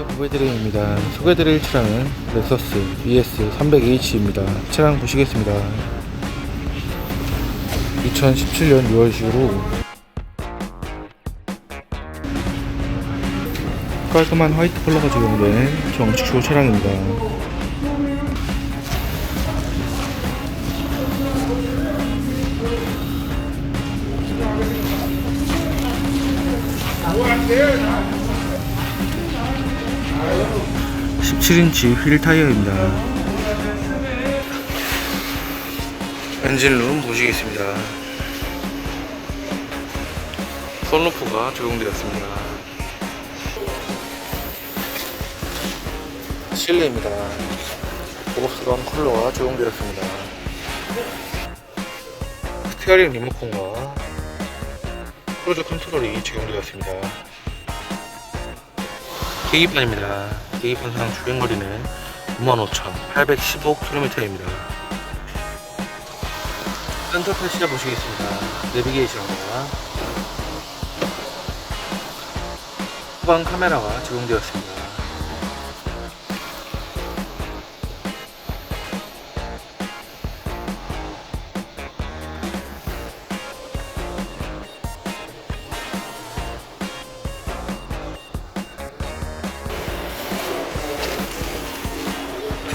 후배드림입니다. 소개드릴 차량은 렉서스 ES 300H입니다. 차량 보시겠습니다. 2017년 6월식으로 깔끔한 화이트 컬러가 적용된 정식 초 차량입니다. (17인치) 휠 타이어입니다. 엔진룸 보시겠습니다. 선루프가 적용되었습니다. 실내입니다. 고급스러운 컬러가 적용되었습니다. 스티어링 리모컨과 크루즈 컨트롤이 적용되었습니다 계기판입니다. 계기판상 주행거리는 95,815km입니다. 센터페 시작 보시겠습니다. 내비게이션과 후방 카메라가 적용되었습니다.